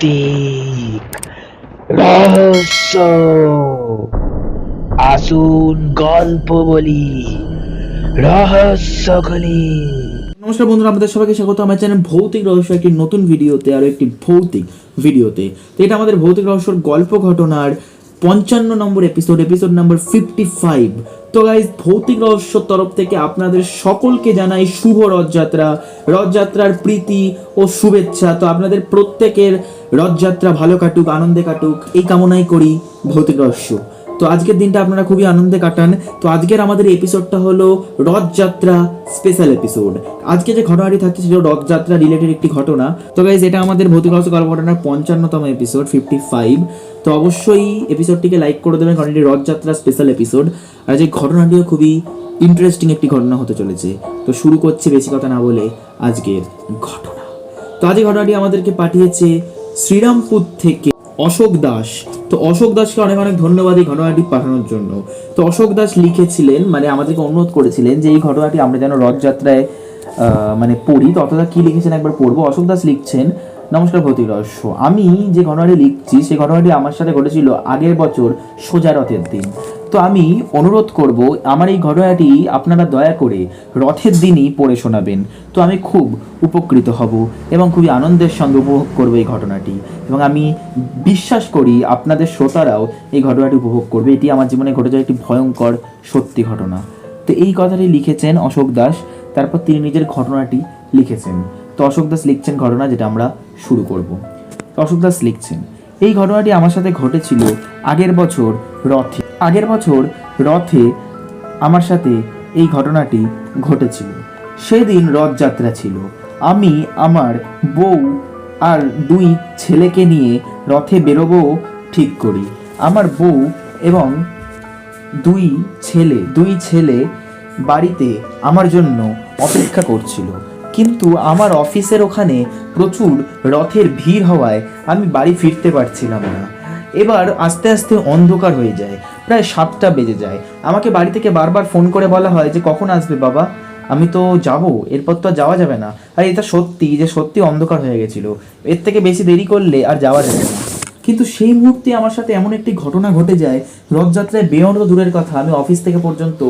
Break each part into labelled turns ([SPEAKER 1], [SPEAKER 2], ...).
[SPEAKER 1] ভৌতিক রহস্য। আসুন গল্প বলি। রহস্য খুলি।
[SPEAKER 2] নমস্কার বন্ধুরা আমাদের সবাইকে স্বাগত। আমার চ্যানেল ভৌতিক রহস্য একটি নতুন ভিডিওতে আরও একটি ভৌতিক ভিডিওতে। তো এটা আমাদের ভৌতিক রহস্যর গল্প ঘটনার পঞ্চান্ন number episode episode number fifty five তো গাইজ ভৌতিক রহস্য তরফ থেকে আপনাদের সকলকে জানাই শুভ রথযাত্রা। রথযাত্রার প্রীতি ও শুভেচ্ছা। তো আপনাদের প্রত্যেকের রথযাত্রা ভালো কাটুক, আনন্দে কাটুক। এই কামনাই করি ভৌতিক রহস্য। তো আজকের দিনটা আপনারা খুবই আনন্দে কাটান। তো আজকের আমাদের এপিসোডটা হলো রথযাত্রা স্পেশাল এপিসোড আজকে যে ঘটনাটি থাকছে সেটা রথযাত্রা রিলেটেড একটি ঘটনা। তো গাইজ এটা আমাদের ভৌতিক রহস্য গল্প ঘটনার পঞ্চান্নতম এপিসোড ফিফটি ফাইভ তো অবশ্যই এপিসোডটিকে লাইক করে দেবেন, কারণ এটি রথযাত্রা স্পেশাল এপিসোড আর যে ঘটনাটিও খুবই ইন্টারেস্টিং একটি ঘটনা হতে চলেছে। তো শুরু করছে বেশি কথা না বলে আজকের ঘটনা। তো আজকে ঘটনাটি আমাদেরকে পাঠিয়েছে শ্রীরামপুর থেকে অশোক দাস। তো অশোক দাসকে অনেক অনেক ধন্যবাদ এই ঘটনাটি পাঠানোর জন্য। তো অশোক দাস লিখেছিলেন মানে আমাদেরকে অনুরোধ করেছিলেন যে এই ঘটনাটি আমরা যেন রথযাত্রায় মানে পড়ি। তো অতটা কি লিখেছেন একবার পড়ব? অশোক দাস লিখছেন, নমস্কার ভৌতিক রহস্য। আমি যে ঘটনাটি লিখছি সেই ঘটনাটি আমার সাথে ঘটেছিল আগের বছর সোজা রথের দিন। তো আমি অনুরোধ করব, আমার এই ঘটনাটি আপনারা দয়া করে রথের দিনই পড়ে শোনাবেন। তো আমি খুব উপকৃত হব এবং খুবই আনন্দের সঙ্গে উপভোগ করব এই ঘটনাটি। এবং আমি বিশ্বাস করি আপনাদের শ্রোতারাও এই ঘটনাটি উপভোগ করবে। এটি আমার জীবনে ঘটে যাওয়া একটি ভয়ঙ্কর সত্যি ঘটনা। তো এই কথাটি লিখেছেন অশোক দাস, তারপর তিনি নিজের ঘটনাটি লিখেছেন। তো অশোক দাস লিখছেন ঘটনা যেটা আমরা শুরু করব। অশোক দাস লিখছেন, এই ঘটনাটি আমার সাথে ঘটেছিল আগের বছর রথে। আগের বছর রথে আমার সাথে এই ঘটনাটি ঘটেছিল। সেদিন রথযাত্রা ছিল। আমি, আমার বউ আর দুই ছেলেকে নিয়ে রথে বেরোবো ঠিক করি। আমার বউ এবং দুই ছেলে দুই ছেলে বাড়িতে আমার জন্য অপেক্ষা করছিল। কিন্তু আমার অফিসের ওখানে প্রচুর রথের ভিড় হওয়ায় আমি বাড়ি ফিরতে পারছিলাম না। এবার আস্তে আস্তে অন্ধকার হয়ে যায়। প্রায় সাতটা বেজে যায়। আমাকে বাড়ি থেকে বারবার ফোন করে বলা হয় যে, কখন আসবে বাবা? আমি তো যাব, এরপর তো আর যাওয়া যাবে না। আর, এটা সত্যি যে, সত্যি অন্ধকার হয়ে গেছিল। এর থেকে বেশি দেরি করলে আর যাওয়া যাবে না। কিন্তু সেই মুহূর্তে আমার সাথে এমন একটি ঘটনা ঘটে যায়, রথযাত্রায় বেয়ন্ত দূরের কথা আমি অফিস থেকে পর্যন্ত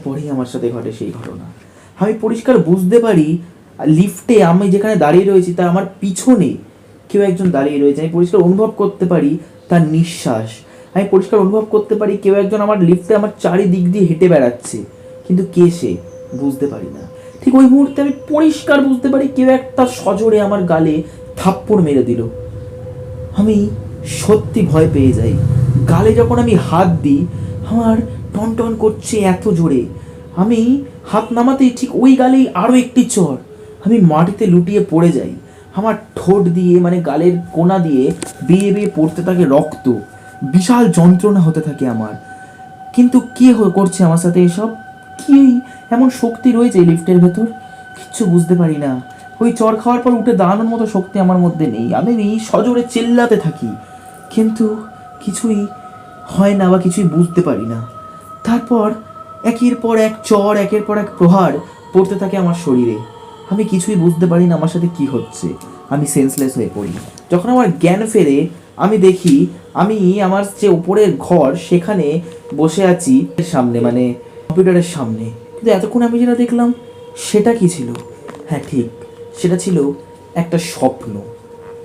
[SPEAKER 2] তারপরেই আমার সাথে ঘটে সেই ঘটনা। আমি পরিষ্কার বুঝতে পারি, লিফটে আমি যেখানে দাঁড়িয়ে রয়েছি তার আমার পিছনে কেউ একজন দাঁড়িয়ে রয়েছে। আমি পরিষ্কার অনুভব করতে পারি তার নিঃশ্বাস। আমি পরিষ্কার অনুভব করতে পারি কেউ একজন আমার লিফটে আমার চারিদিক দিয়ে হেঁটে বেড়াচ্ছে, কিন্তু কে সে বুঝতে পারি না। ঠিক ওই মুহূর্তে আমি পরিষ্কার বুঝতে পারি কেউ একটা সজোরে আমার গালে থাপ্পড় মেরে দিল। আমি সত্যি ভয় পেয়ে যাই। গালে যখন আমি হাত দিই, আমার টনটন করছে এত জোরে। আমি হাত নামাতেই ঠিক ওই গালেই আরও একটি চর। আমি মাটিতে লুটিয়ে পড়ে যাই। আমার ঠোঁট দিয়ে মানে গালের কোনা দিয়ে বেয়ে বেয়ে পড়তে থাকে রক্ত। বিশাল যন্ত্রণা হতে থাকে আমার। কিন্তু কি করছে আমার সাথে এসব? কি এমন শক্তি রয়েছে লিফটের ভেতর? কিচ্ছু বুঝতে পারি না। ওই চর খাওয়ার পর উঠে দাঁড়ানোর মতো শক্তি আমার মধ্যে নেই। আমি এই সজোরে চিল্লাতে থাকি। কিন্তু কিছুই হয় না বা কিছুই বুঝতে পারি না। তারপর একের পর এক চর, একের পর এক প্রহার পড়তে থাকে আমার শরীরে। আমি কিছুই বুঝতে পারি না আমার সাথে কি হচ্ছে। আমি সেন্সলেস হয়ে পড়ি। যখন আমার জ্ঞান ফেরে, আমি দেখি আমি আমার যে উপরের ঘর, সেখানে বসে আছি সামনে মানে কম্পিউটারের সামনে। কিন্তু এতক্ষণ আমি যেটা দেখলাম, সেটা কি ছিল? হ্যাঁ ঠিক, সেটা ছিল একটা স্বপ্ন।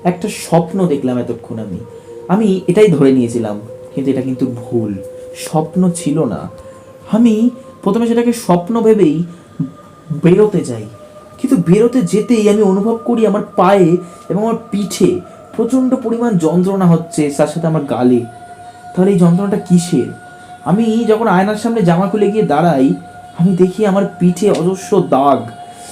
[SPEAKER 2] একটা স্বপ্ন দেখলাম এতক্ষণ আমি। আমি এটাই ধরে নিয়েছিলাম, কিন্তু এটা কিন্তু ভুল। স্বপ্ন ছিল না। আমি প্রথমে সেটাকে স্বপ্ন ভেবেই বেরোতে যাই। কিন্তু বেরোতে যেতেই আমি অনুভব করি আমার পায়ে এবং আমার পিঠে প্রচণ্ড পরিমাণ যন্ত্রণা হচ্ছে, তার সাথে আমার গালে। তাহলে এই যন্ত্রণাটা কিসের? আমি যখন আয়নার সামনে জামা খুলে গিয়ে দাঁড়াই, আমি দেখি আমার পিঠে অজস্র দাগ।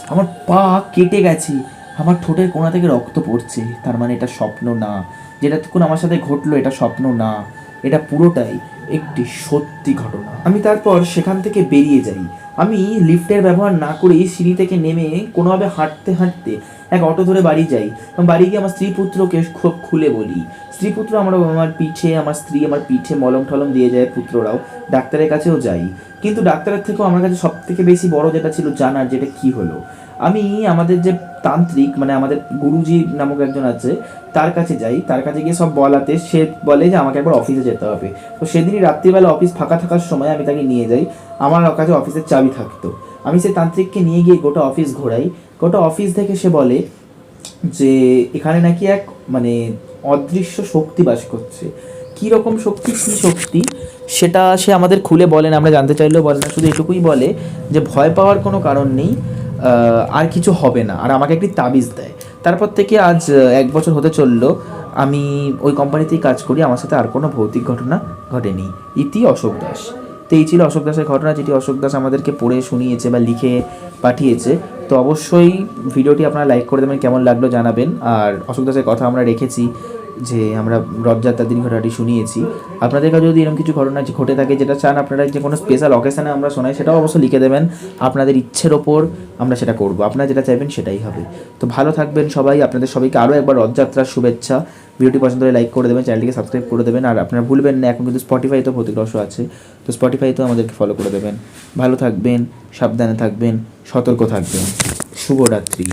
[SPEAKER 2] আমার পা কেটে গেছে। আমার ঠোঁটের কোণা থেকে রক্ত পড়ছে। তার মানে এটা স্বপ্ন না। যেটা তখন আমার সাথে ঘটলো, এটা স্বপ্ন না। এটা পুরোটাই। একটি সত্যি ঘটনা। আমি তারপর সেখান থেকে বেরিয়ে যাই। আমি লিফটের ব্যবহার না করেই সিঁড়ি থেকে নেমে কোনোভাবে হাঁটতে হাঁটতে এক অটো ধরে বাড়ি যাই এবং বাড়ি গিয়ে আমার স্ত্রী পুত্রকে খুব খুলে বলি। স্ত্রী পুত্র আমার আমার পিঠে, আমার স্ত্রী আমার পিঠে মলম টলম দিয়ে যায় পুত্ররাও। ডাক্তারের কাছেও যাই। কিন্তু ডাক্তারের থেকেও আমার কাছে সব থেকে বেশি বড় যেটা ছিল জানার যেটা কি হলো। আমি আমাদের যে তান্ত্রিক মানে আমাদের গুরুজি নামক একজন আছে, তার কাছে যাই। তার কাছে গিয়ে সব বলাতে সে বলে যে আমাকে একবার অফিসে যেতে হবে। তো সেদিনই রাত্রিবেলা অফিস ফাঁকা থাকার সময় আমি তাকে নিয়ে যাই। আমার কাছে অফিসের চাবি থাকতো। আমি সে তান্ত্রিককে নিয়ে গিয়ে গোটা অফিস ঘোরাই। গোটা অফিস থেকে সে বলে যে, এখানে নাকি এক মানে অদৃশ্য শক্তি বাস করছে। কি রকম শক্তি, কি শক্তি? সেটা সে আমাদের খুলে বলেন আমরা জানতে চাইলেও বলে না। শুধু এটুকুই বলে যে, ভয় পাওয়ার কোনো কারণ নেই। আর কিছু হবে না। আর আমাকে একটি তাবিজ দেয়। তারপর থেকে আজ এক বছর হতে চলল, আমি ওই কোম্পানিতেই কাজ করি। আমার সাথে আর কোনো ভৌতিক ঘটনা ঘটেনি। ইতি অশোক দাস। তো এই ছিল অশোক দাসের ঘটনা। যেটি অশোক দাস আমাদেরকে পড়ে, শুনিয়েছে বা লিখে পাঠিয়েছে। তো অবশ্যই ভিডিওটি আপনারা লাইক করে দেবেন, কেমন লাগল জানাবেন। আর অশোক দাসের কথা আমরা রেখেছি। যে আমরা রথযাত্রার দিন ঘটনাটি শুনিয়েছি। আপনাদের কাছে যদি এরকম কিছু ঘটনা ঘটে থাকে, যেটা চান আপনারা যে কোনো স্পেশাল অকেশানে আমরা শোনাই, সেটাও অবশ্যই লিখে দেবেন। আপনাদের ইচ্ছের ওপর আমরা সেটা করব। আপনারা যেটা চাইবেন সেটাই হবে। তো ভালো থাকবেন সবাই। আপনাদের সবাইকে আরও একবার রথযাত্রার শুভেচ্ছা। ভিডিওটি পছন্দ হলে লাইক করে দেবেন চ্যানেলটিকে সাবস্ক্রাইব করে দেবেন। আর আপনারা ভুলবেন না, এখন কিন্তু স্পটিফাইতেও ভৌতিক রস আছে। তো স্পটিফাইতেও আমাদেরকে ফলো করে দেবেন। ভালো থাকবেন, সাবধানে থাকবেন, সতর্ক থাকবেন। শুভরাত্রি।